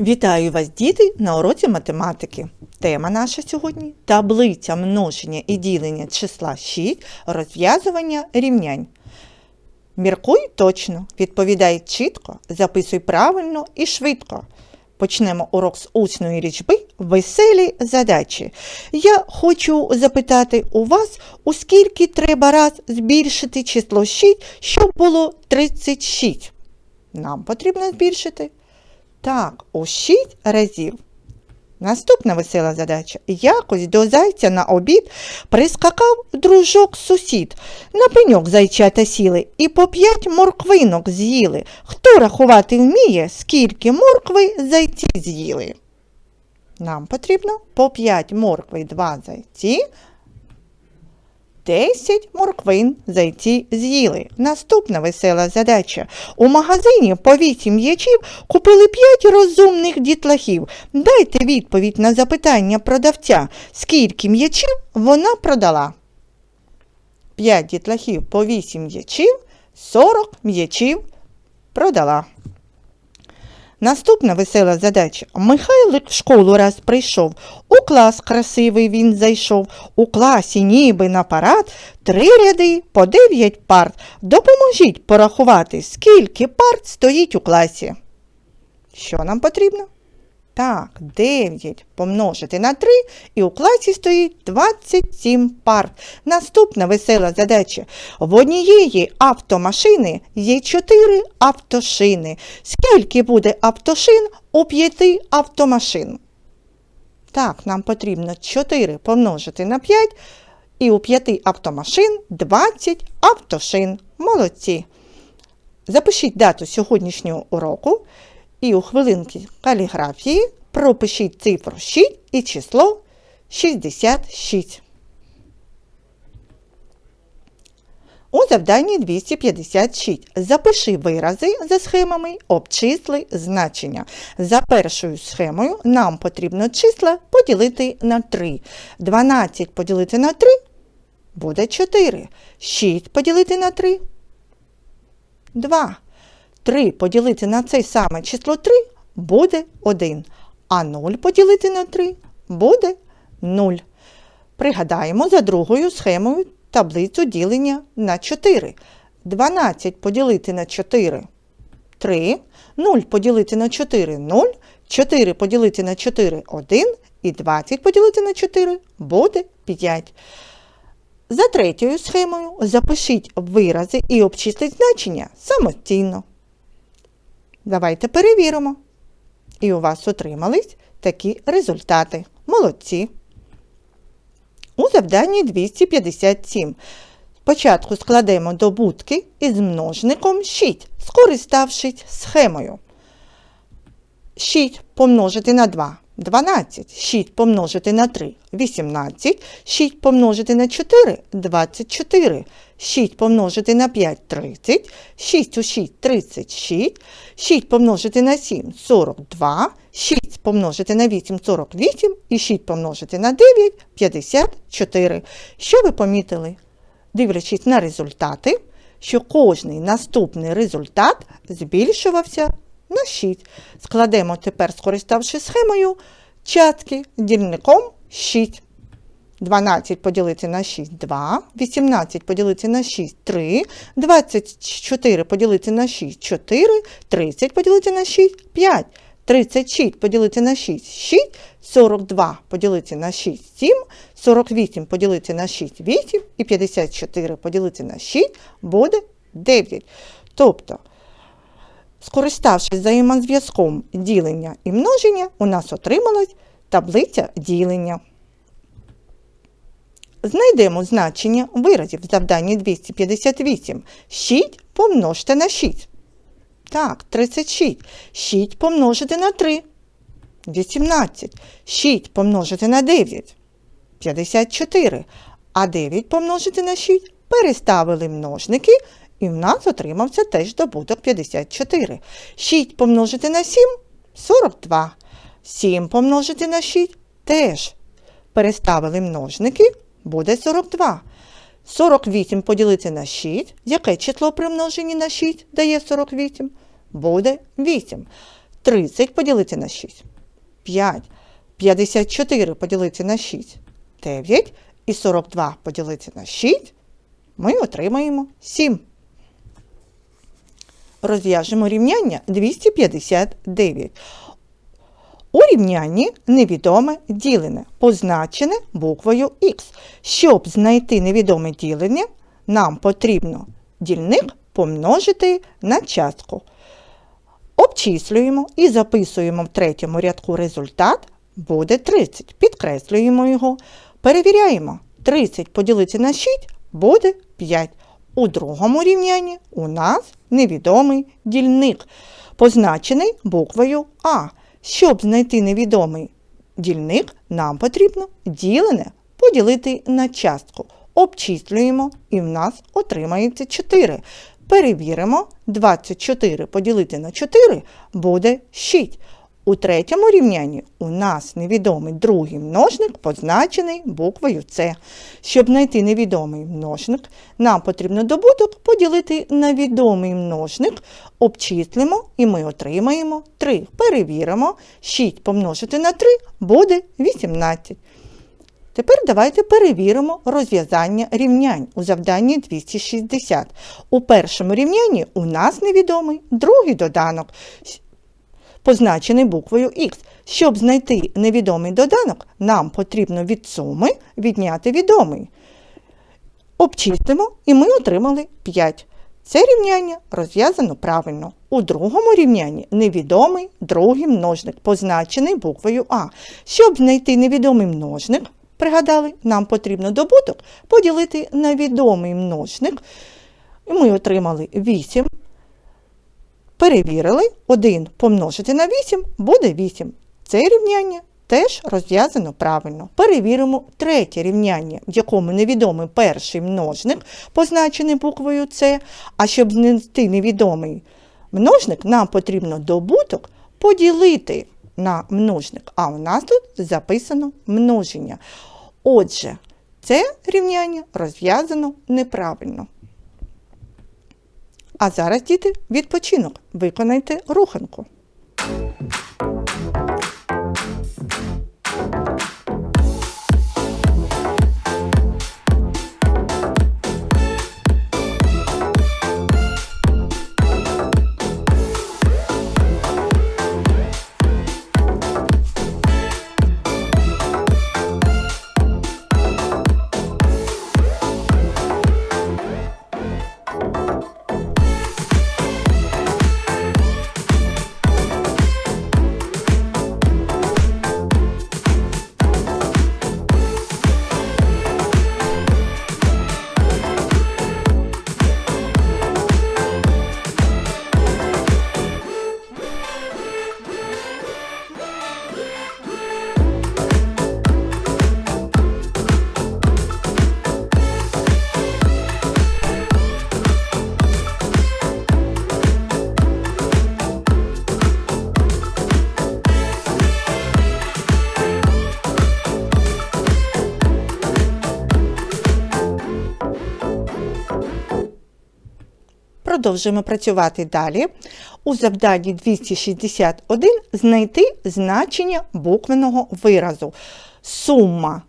Вітаю вас, діти, на уроці математики. Тема наша сьогодні таблиця множення і ділення числа 6, розв'язування рівнянь. Міркуй точно, відповідай чітко, записуй правильно і швидко. Почнемо урок з усної річби веселі задачі. Я хочу запитати у вас, у скільки треба раз збільшити число 6, щоб було 36. Нам потрібно збільшити. Так, у 6 разів. Наступна весела задача. Якось до зайця на обід прискакав дружок сусід. На пеньок зайчата сіли і по п'ять морквинок з'їли. Хто рахувати вміє, скільки моркви зайці з'їли? Нам потрібно по 5 моркви 2 зайці. 10 морквин зайці з'їли. Наступна весела задача. У магазині по 8 м'ячів купили 5 розумних дітлахів. Дайте відповідь на запитання продавця, скільки м'ячів вона продала. 5 дітлахів по 8 м'ячів, 40 м'ячів продала. Наступна весела задача. Михайлик в школу раз прийшов. У клас красивий він зайшов. У класі ніби на парад три ряди по дев'ять парт. Допоможіть порахувати, скільки парт стоїть у класі. Що нам потрібно? Так, 9 помножити на 3 і у класі стоїть 27 парт. Наступна весела задача. В однієї автомашини є 4 автошини. Скільки буде автошин у 5 автомашин? Так, нам потрібно 4 помножити на 5 і у 5 автомашин 20 автошин. Молодці. Запишіть дату сьогоднішнього уроку і у хвилинки каліграфії пропишіть цифру 6 і число 66. У завданні 256 запиши вирази за схемами, обчисли значення. За першою схемою нам потрібно числа поділити на 3. 12 поділити на 3 буде 4. 6 поділити на 3 2. 3 поділити на це саме число 3 буде 1. А 0 поділити на 3 буде 0. Пригадаємо за другою схемою таблицю ділення на 4. 12 поділити на 4 3. 0 поділити на 4 0. 4 поділити на 4 1. І 20 поділити на 4 буде 5. За третьою схемою запишіть вирази і обчисліть значення самостійно. Давайте перевіримо. І у вас отримались такі результати. Молодці. У завданні 257. Спочатку складемо добутки із множником 6, скориставшись схемою. 6 помножити на 2 12, 6 помножити на 3 18, 6 помножити на 4 24, 6 помножити на 5 30, 6 у 6 36, 6 помножити на 7 42, 6 помножити на 8 48 і 6 помножити на 9 54. Що ви помітили? Дивлячись на результати, що кожний наступний результат збільшувався на 6. Складемо тепер, скориставшись схемою, частки дільником 6. 12 поділити на 6 2, 18 поділити на 6 3, 24 поділити на 6 4, 30 поділити на 6 5, 36 поділити на 6 6, 42 поділити на 6 7, 48 поділити на 6 8 і 54 поділити на 6 буде 9. Тобто Скориставшись взаємозв'язком ділення і множення, у нас отрималась таблиця ділення. Знайдемо значення виразів в завданні 258. 6 помножте на 6. Так, 36. 6 помножити на 3. 18. 6 помножити на 9. 54. А 9 помножити на 6. Переставили множники і в нас отримався теж добуток 54. 6 помножити на 7 42. 7 помножити на 6 теж. Переставили множники, буде 42. 48 поділити на 6. Яке число при множенні на 6 дає 48? Буде 8. 30 поділити на 6. 5. 54 поділити на 6. 9. І 42 поділити на 6. Ми отримаємо 7. Розв'яжемо рівняння 259. У рівнянні невідоме ділене, позначене буквою Х. Щоб знайти невідоме ділення, нам потрібно дільник помножити на частку. Обчислюємо і записуємо в третьому рядку результат буде 30. Підкреслюємо його. Перевіряємо. 30 поділити на 6 буде 5. У другому рівнянні у нас невідомий дільник, позначений буквою А. Щоб знайти невідомий дільник, нам потрібно ділене поділити на частку. Обчислюємо і в нас отримається 4. Перевіримо, 24 поділити на 4 буде 6. У третьому рівнянні у нас невідомий другий множник, позначений буквою С. Щоб знайти невідомий множник, нам потрібно добуток поділити на відомий множник, обчислимо і ми отримаємо 3. Перевіримо, 6 помножити на 3 буде 18. Тепер давайте перевіримо розв'язання рівнянь у завданні 260. У першому рівнянні у нас невідомий другий доданок, позначений буквою Х. Щоб знайти невідомий доданок, нам потрібно від суми відняти відомий. Обчистимо і ми отримали 5. Це рівняння розв'язано правильно. У другому рівнянні невідомий другий множник, позначений буквою А. Щоб знайти невідомий множник, пригадали, нам потрібно добуток поділити на відомий множник. Ми отримали 8. Перевірили, 1 помножити на 8 буде 8. Це рівняння теж розв'язано правильно. Перевіримо третє рівняння, в якому невідомий перший множник, позначений буквою С. А щоб знайти невідомий множник, нам потрібно добуток поділити на множник. А у нас тут записано множення. Отже, це рівняння розв'язано неправильно. А зараз, діти, відпочинок. Виконайте руханку. Продовжуємо працювати далі. У завданні 261 знайти значення буквеного виразу. Сума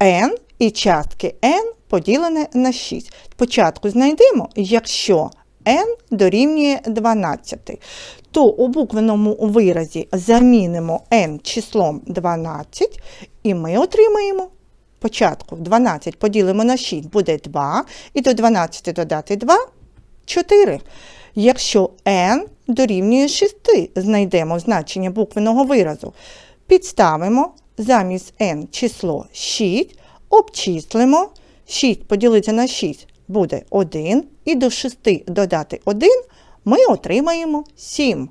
n і частки n поділене на 6. Спочатку знайдемо, якщо n дорівнює 12, то у буквеному виразі замінимо n числом 12, і ми отримаємо Спочатку 12 поділимо на 6 буде 2, і до 12 додати 2 4. Якщо n дорівнює 6, знайдемо значення буквеного виразу. Підставимо замість n число 6, обчислимо. 6 поділити на 6 буде 1, і до 6 додати 1 ми отримаємо 7.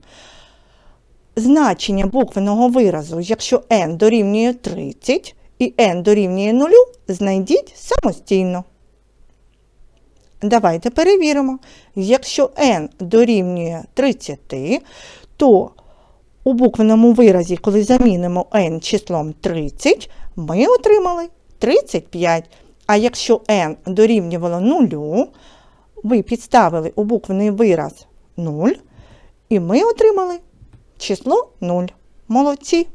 Значення буквеного виразу, якщо n дорівнює 30 і n дорівнює 0, знайдіть самостійно. Давайте перевіримо. Якщо n дорівнює 30, то у буквеному виразі, коли замінимо n числом 30, ми отримали 35. А якщо n дорівнювало 0, ви підставили у буквений вираз 0, і ми отримали число 0. Молодці.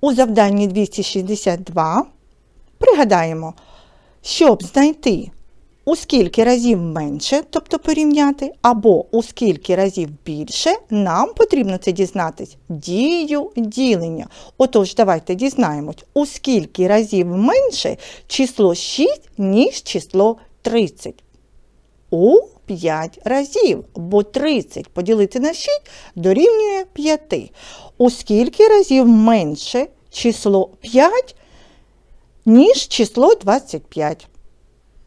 У завданні 262 пригадаємо, щоб знайти у скільки разів менше, тобто порівняти, або у скільки разів більше, нам потрібно це дізнатись дію ділення. Отож, давайте дізнаємось, у скільки разів менше число 6, ніж число 30. У 5 разів, бо 30 поділити на 6 дорівнює 5. У скільки разів менше число 5, ніж число 25.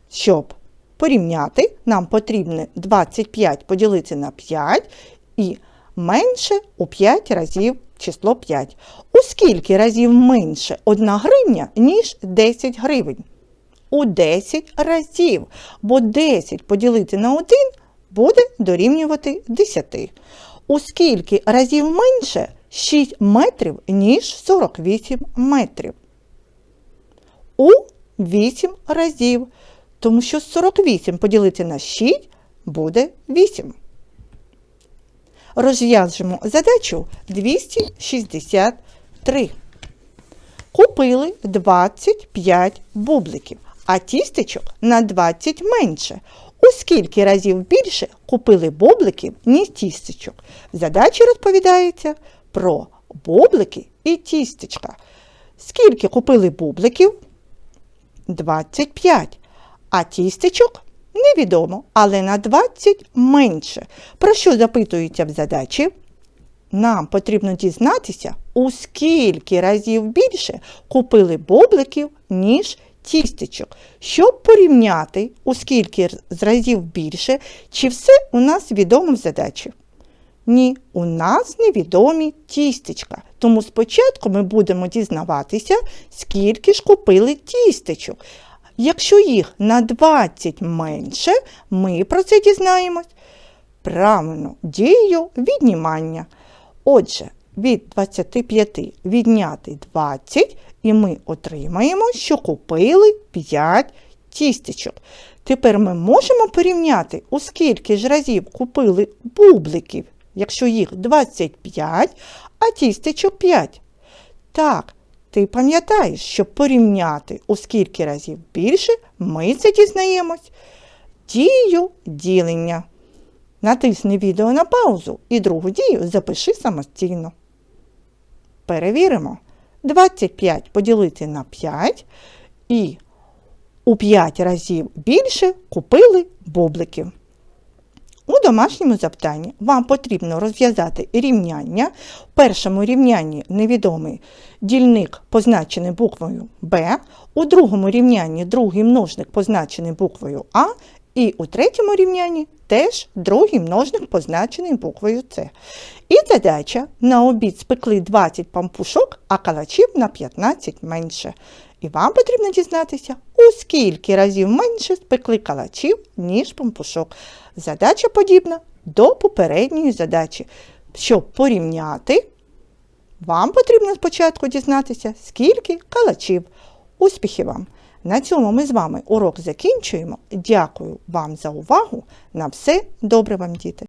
Щоб порівняти, нам потрібно 25 поділити на 5 і менше у 5 разів число 5. У скільки разів менше 1 гривня, ніж 10 гривень? У 10 разів, бо 10 поділити на 1 буде дорівнювати 10. У скільки разів менше 6 метрів, ніж 48 метрів? У 8 разів, тому що 48 поділити на 6 буде 8. Розв'яжемо задачу 263. Купили 25 бубликів, а тістечок на 20 менше. У скільки разів більше купили бубликів, ніж тістечок? В задачі розповідається про бублики і тістечка. Скільки купили бубликів? 25. А тістечок невідомо, але на 20 менше. Про що запитується в задачі? Нам потрібно дізнатися, у скільки разів більше купили бубликів, ніж тістечок, щоб порівняти, у скільки разів більше, чи все у нас відомо в задачі. Ні, у нас невідомі тістечка. Тому спочатку ми будемо дізнаватися, скільки ж купили тістечок. Якщо їх на 20 менше, ми про це дізнаємось. Правильно, дією віднімання. Отже, від 25 відняти 20, і ми отримаємо, що купили 5 тістечок. Тепер ми можемо порівняти, у скільки ж разів купили бубликів, якщо їх 25, а тістечок 5. Так, ти пам'ятаєш, щоб порівняти, у скільки разів більше, ми це дізнаємось. Дію ділення. Натисни відео на паузу і другу дію запиши самостійно. Перевіримо. 25 поділити на 5 і у 5 разів більше купили бубликів. У домашньому завданні вам потрібно розв'язати рівняння. В першому рівнянні невідомий дільник позначений буквою Б, у другому рівнянні другий множник позначений буквою А, і у третьому рівнянні теж другий множник позначений буквою С. І задача на обід спекли 20 пампушок, а калачів на 15 менше. І вам потрібно дізнатися, у скільки разів менше спекли калачів, ніж пампушок. Задача подібна до попередньої задачі. Щоб порівняти, вам потрібно спочатку дізнатися, скільки калачів. Успіхів вам! На цьому ми з вами урок закінчуємо. Дякую вам за увагу. На все добре вам, діти!